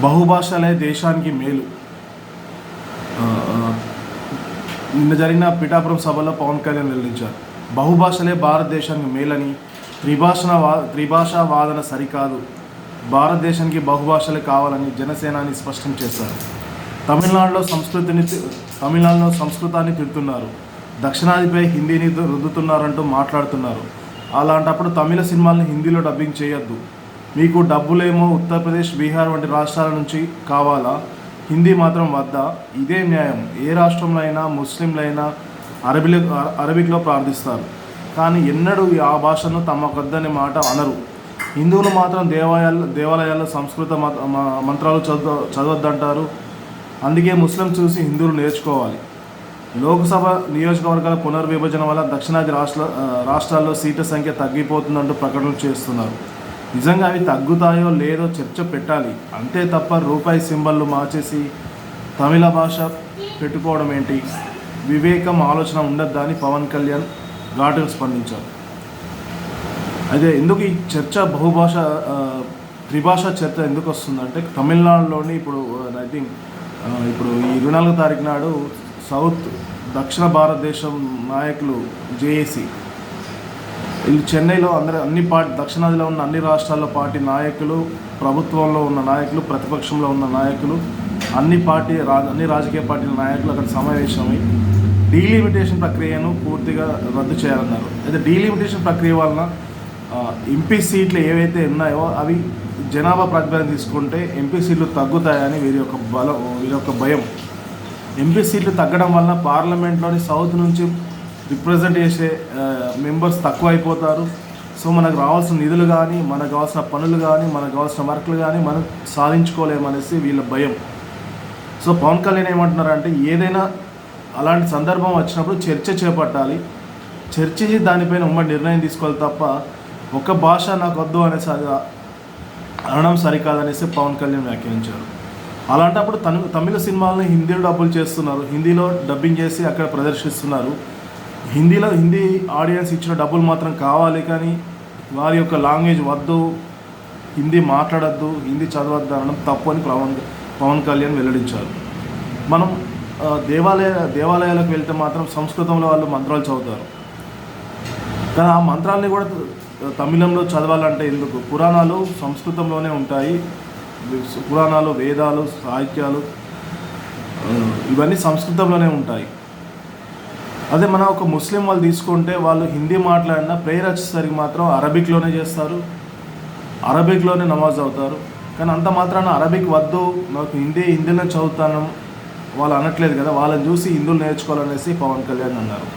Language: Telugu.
బహుభాషలే దేశానికి మేలు. నిన్న జరిగిన పిఠాపురం సభలో పవన్ కళ్యాణ్ వెల్లడించారు. బహుభాషలే భారతదేశానికి మేలని త్రిభాషణ వా త్రిభాషా వాదన సరికాదు. భారతదేశానికి బహుభాషలే కావాలని జనసేనాని స్పష్టం చేశారు. తమిళనాడులో సంస్కృతిని తమిళనాడులో సంస్కృతాన్ని తిడుతున్నారు. దక్షిణాదిపై హిందీని రుద్దుతున్నారంటూ మాట్లాడుతున్నారు. అలాంటప్పుడు తమిళ సినిమాలను హిందీలో డబ్బింగ్ చేయొద్దు. మీకు డబ్బులేమో ఉత్తరప్రదేశ్ బీహార్ వంటి రాష్ట్రాల నుంచి కావాలా? హిందీ మాత్రం వద్దా? ఇదే న్యాయం. ఏ రాష్ట్రంలో అయినా ముస్లింలైనా అరబిలో అరబిక్లో ప్రార్థిస్తారు. కానీ ఎన్నడూ ఆ భాషను తమ కొద్దని మాట అనరు. హిందువులు మాత్రం దేవాలయాల్లో దేవాలయాల్లో సంస్కృత మత- మ- మంత్రాలు చదువు చదవద్దంటారు. అందుకే ముస్లిం చూసి హిందువులు నేర్చుకోవాలి. లోక్సభ నియోజకవర్గాల పునర్విభజన వల్ల దక్షిణాది రాష్ట్ర రాష్ట్రాల్లో సీట్ల సంఖ్య తగ్గిపోతుందంటూ ప్రకటనలు చేస్తున్నారు. నిజంగా అవి తగ్గుతాయో లేదో చర్చ పెట్టాలి. అంతే తప్ప రూపాయి సింబల్లు మార్చేసి తమిళ భాష పెట్టుకోవడం ఏంటి? వివేకం ఆలోచన ఉండద్దా అని పవన్ కళ్యాణ్ ఘాటుగా స్పందించారు. అయితే ఎందుకు ఈ చర్చ బహుభాష త్రిభాష చర్చ ఎందుకు వస్తుందంటే తమిళనాడులోని ఇప్పుడు ఐ థింక్ ఇప్పుడు ఈ ఇరవై నాలుగో తారీఖు నాడు సౌత్ దక్షిణ భారతదేశం నాయకులు జేఏసీ వీళ్ళు చెన్నైలో అందరు అన్ని పార్టీ దక్షిణాదిలో ఉన్న అన్ని రాష్ట్రాల్లో పార్టీ నాయకులు ప్రభుత్వంలో ఉన్న నాయకులు ప్రతిపక్షంలో ఉన్న నాయకులు అన్ని పార్టీ రా అన్ని రాజకీయ పార్టీల నాయకులు అక్కడ సమావేశమై డీలిమిటేషన్ ప్రక్రియను పూర్తిగా రద్దు చేయాలన్నారు. అయితే డీలిమిటేషన్ ప్రక్రియ వలన ఎంపీ సీట్లు ఏవైతే ఉన్నాయో అవి జనాభా ప్రాతిపదికన తీసుకుంటే ఎంపీ సీట్లు తగ్గుతాయని వీరి యొక్క బలం వీరి యొక్క భయం. ఎంపీ సీట్లు తగ్గడం వలన పార్లమెంట్లోని సౌత్ నుంచి రిప్రజెంట్ చేసే మెంబర్స్ తక్కువ అయిపోతారు సో మనకు రావాల్సిన నిధులు కానీ మనకు కావాల్సిన పనులు కానీ మనకు కావాల్సిన వర్క్లు కానీ మనం సాధించుకోలేమనేసి వీళ్ళ భయం. సో పవన్ కళ్యాణ్ ఏమంటున్నారంటే ఏదైనా అలాంటి సందర్భం వచ్చినప్పుడు చర్చ చేపట్టాలి. చర్చించి దానిపైన ఉమ్మడి నిర్ణయం తీసుకోవాలి తప్ప ఒక భాష నాకు వద్దు అనేసి అనడం సరికాదనేసి పవన్ కళ్యాణ్ వ్యాఖ్యానించారు. అలాంటప్పుడు తమిళ తమిళ సినిమాలను హిందీలో డబ్బులు చేస్తున్నారు. హిందీలో డబ్బింగ్ చేసి అక్కడ ప్రదర్శిస్తున్నారు. హిందీలో హిందీ ఆడియన్స్ ఇచ్చిన డబ్బులు మాత్రం కావాలి కానీ వారి యొక్క లాంగ్వేజ్ వద్దు హిందీ మాట్లాడద్దు హిందీ చదవద్దు అనడం తప్పు అని పవన్ పవన్ కళ్యాణ్ వెల్లడించారు. మనం దేవాలయ దేవాలయాలకు వెళ్తే మాత్రం సంస్కృతంలో వాళ్ళు మంత్రాలు చదువుతారు. కానీ ఆ మంత్రాలని కూడా తమిళంలో చదవాలంటే ఎందుకు? పురాణాలు సంస్కృతంలోనే ఉంటాయి. పురాణాలు వేదాలు సాహిత్యాలు ఇవన్నీ సంస్కృతంలోనే ఉంటాయి. అదే మనం ఒక ముస్లిం వాళ్ళు తీసుకుంటే వాళ్ళు హిందీ మాట్లాడినా ప్రేయర్ వచ్చేసరికి మాత్రం అరబిక్లోనే చేస్తారు. అరబిక్లోనే నమాజ్ అవుతారు. కానీ అంత మాత్రాన అరబిక్ వద్దు నాకు హిందీ హిందీలో చదువుతాను వాళ్ళు అనట్లేదు కదా వాళ్ళని చూసి హిందువులు నేర్చుకోవాలనేసి పవన్ కళ్యాణ్ అన్నారు.